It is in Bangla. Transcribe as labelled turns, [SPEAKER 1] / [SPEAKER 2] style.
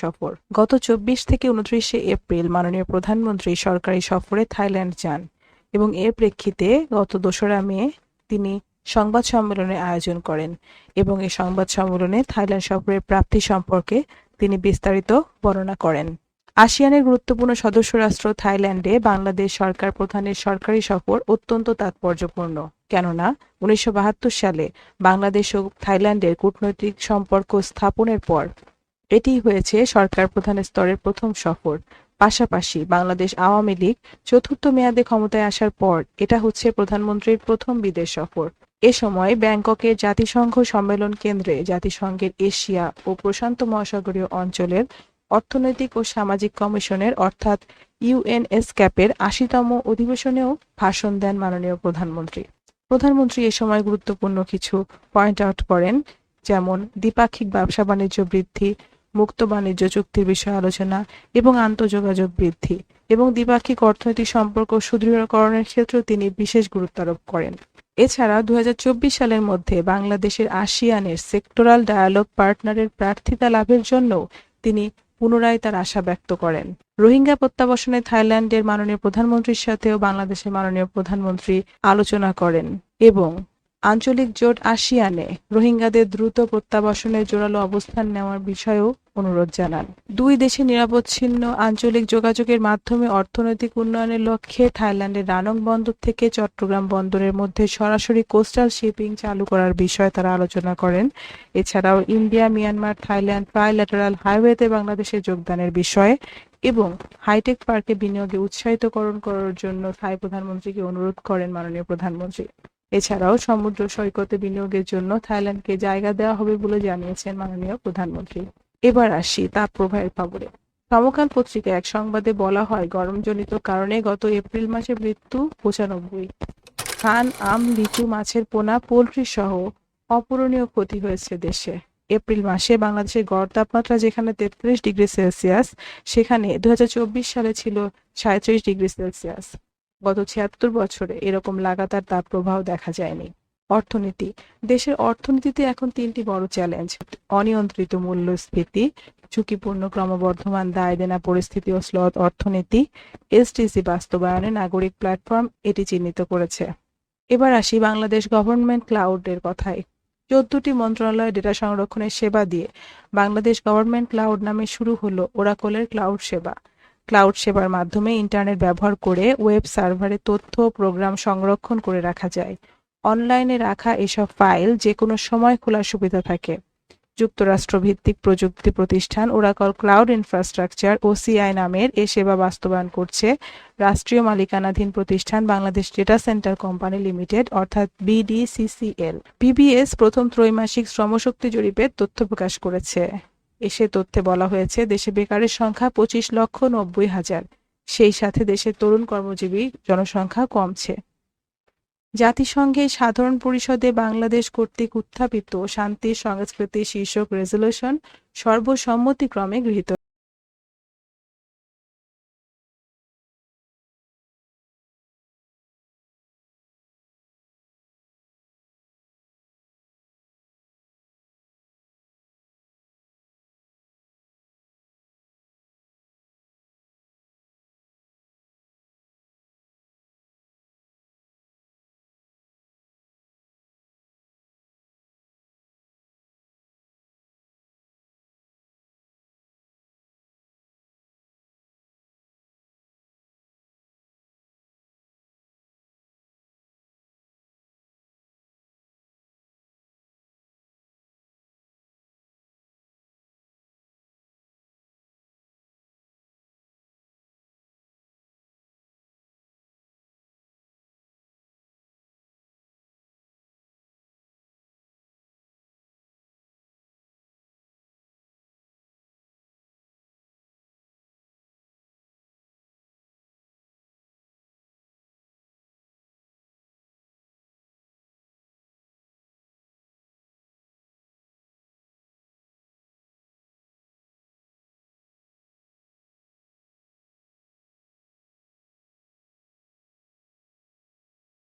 [SPEAKER 1] সফর। গত চব্বিশ থেকে উনত্রিশে এপ্রিল মাননীয় প্রধানমন্ত্রী সরকারি সফরে থাইল্যান্ড যান এবং এর প্রেক্ষিতে গত দোসরা মে তিনি সংবাদ সম্মেলনের আয়োজন করেন এবং এই সংবাদ সম্মেলনে থাইল্যান্ড সফরের প্রাপ্তি সম্পর্কে তিনি বিস্তারিত বর্ণনা করেন। আসিয়ানের গুরুত্বপূর্ণ সদস্য রাষ্ট্র থাইল্যান্ডে বাংলাদেশ সরকার প্রধানের সরকারি সফর অত্যন্ত তাৎপর্যপূর্ণ। কেননা, উনিশশো বাহাত্তর সালে বাংলাদেশ ও থাইল্যান্ডের কূটনৈতিক সম্পর্ক স্থাপনের পর এটি হয়েছে সরকার প্রধান স্তরের প্রথম সফর। পাশাপাশি বাংলাদেশ আওয়ামী লীগ চতুর্থ মেয়াদে ক্ষমতায় আসার পর এটা হচ্ছে প্রধানমন্ত্রীর প্রথম বিদেশ সফর। এ সময় ব্যাংককের জাতিসংঘ সম্মেলন কেন্দ্রে জাতিসংঘের এশিয়া ও প্রশান্ত মহাসাগরীয় অঞ্চলের অর্থনৈতিক ও সামাজিক কমিশনের অর্থাৎ ইউএনএস ক্যাপের আশিতম অধিবেশনেও ভাষণ দেন মাননীয় প্রধানমন্ত্রী। প্রধানমন্ত্রী এ সময় গুরুত্বপূর্ণ কিছু পয়েন্ট আউট করেন, যেমন দ্বিপাক্ষিক ব্যবসা বাণিজ্য বৃদ্ধি মুক্ত বাণিজ্য চুক্তির বিষয়ে আলোচনা এবং আন্তঃযোগাযোগ বৃদ্ধি এবং দ্বিপাক্ষিক অর্থনৈতিক সম্পর্ক সুদৃঢ়করণের ক্ষেত্রেও তিনি বিশেষ গুরুত্ব আরোপ করেন। এছাড়া দু হাজার চব্বিশ সালের মধ্যে বাংলাদেশের আসিয়ানের সেক্টরাল ডায়ালগ পার্টনারের প্রার্থিতা লাভের জন্য তিনি পুনরায় তার আশা ব্যক্ত করেন। রোহিঙ্গা প্রত্যাবাসনে থাইল্যান্ডের মাননীয় প্রধানমন্ত্রীর সাথেও বাংলাদেশের মাননীয় প্রধানমন্ত্রী আলোচনা করেন এবং আঞ্চলিক জোট আসিয়ানে রোহিঙ্গাদের দ্রুত প্রত্যাবাসনের জোরালো অবস্থান নেওয়ার বিষয়েও অনুরোধ জানান। দুই দেশে নিরাপচ্ছিন্ন আঞ্চলিক যোগাযোগের মাধ্যমে অর্থনৈতিক উন্নয়নের লক্ষ্যে থাইল্যান্ডের রানং বন্দর থেকে চট্টগ্রাম বন্দরের মধ্যে সরাসরি কোস্টাল শিপিং চালু করার বিষয়ে তারা আলোচনা করেন। এছাড়াও ইন্ডিয়া, মিয়ানমার, থাইল্যান্ড ট্রাইল্যাটারাল হাইওয়েতে বাংলাদেশের যোগদানের বিষয়ে এবং হাইটেক পার্কে বিনিয়োগে উৎসাহিতকরণ করার জন্য থাই প্রধানমন্ত্রীকে অনুরোধ করেন মাননীয় প্রধানমন্ত্রী। এছাড়াও সমুদ্র সৈকতে বিনিয়োগের জন্য থাইল্যান্ডকে জায়গা দেওয়া হবে বলে জানিয়েছেন মাননীয় প্রধানমন্ত্রী। এবার আসি তাপ প্রবাহের খবরে। সমকাল পত্রিকায় এক সংবাদে বলা হয়, গরমজনিত কারণে গত এপ্রিল মাসে মৃত্যু পঁচানব্বই। ধান আম, লিচু, মাছের পোনা, পোলট্রি সহ অপূরণীয় ক্ষতি হয়েছে দেশে। এপ্রিল মাসে বাংলাদেশের গড় তাপমাত্রা যেখানে তেত্রিশ ডিগ্রি সেলসিয়াস, সেখানে দু হাজার চব্বিশ সালে ছিল সাঁত্রিশ ডিগ্রি সেলসিয়াস। গত ছিয়াত্তর বছরে এরকম লাগাতার তাপপ্রবাহ দেখা যায়নি। অর্থনীতি, দেশের অর্থনীতিতে এখন তিনটি বড় চ্যালেঞ্জ। অনিয়ন্ত্রিত মূল্যস্ফীতি, ঝুঁকিপূর্ণ ক্রমবর্ধমান দায় দেনা পরিস্থিতি ও স্লথ অর্থনীতি এসটিসি বাস্তবায়নে নাগরিক প্ল্যাটফর্ম এটি চিহ্নিত করেছে। এবার আসি বাংলাদেশ গভর্নমেন্ট ক্লাউডের কথায়। চোদ্দটি মন্ত্রণালয় ডেটা সংরক্ষণের সেবা দিয়ে বাংলাদেশ গভর্নমেন্ট ক্লাউড নামে শুরু হলো ওরাকলের ক্লাউড সেবা। ক্লাউড সেবার মাধ্যমে ইন্টারনেট ব্যবহার করে ওয়েব সার্ভারে তথ্য প্রোগ্রাম সংরক্ষণ করে রাখা যায়। অনলাইনে রাখা এসব ফাইল যে কোনো সময় খোলার সুবিধা থাকে। যুক্তরাষ্ট্র ভিত্তিক প্রযুক্তি প্রতিষ্ঠান ওরাকল ক্লাউড ইনফ্রাস্ট্রাকচার ও ওসিআই নামের এ সেবা বাস্তবায়ন করছে। রাষ্ট্রীয় মালিকানাধীন প্রতিষ্ঠান Bangladesh data centre company limited, অর্থাৎ বিডিসিসিএল। পিবিএস প্রথম ত্রৈমাসিক শ্রমশক্তি জরিপের তথ্য প্রকাশ করেছে। এসে তথ্যে বলা হয়েছে, দেশে বেকারের সংখ্যা পঁচিশ লক্ষ নব্বই হাজার। সেই সাথে দেশের তরুণ কর্মজীবী জনসংখ্যা কমছে। জাতিসংঘে সাধারণ পরিষদে বাংলাদেশ কর্তৃক উত্থাপিত শান্তি সংস্কৃতি শীর্ষক রেজলিউশন সর্বসম্মতিক্রমে গৃহীত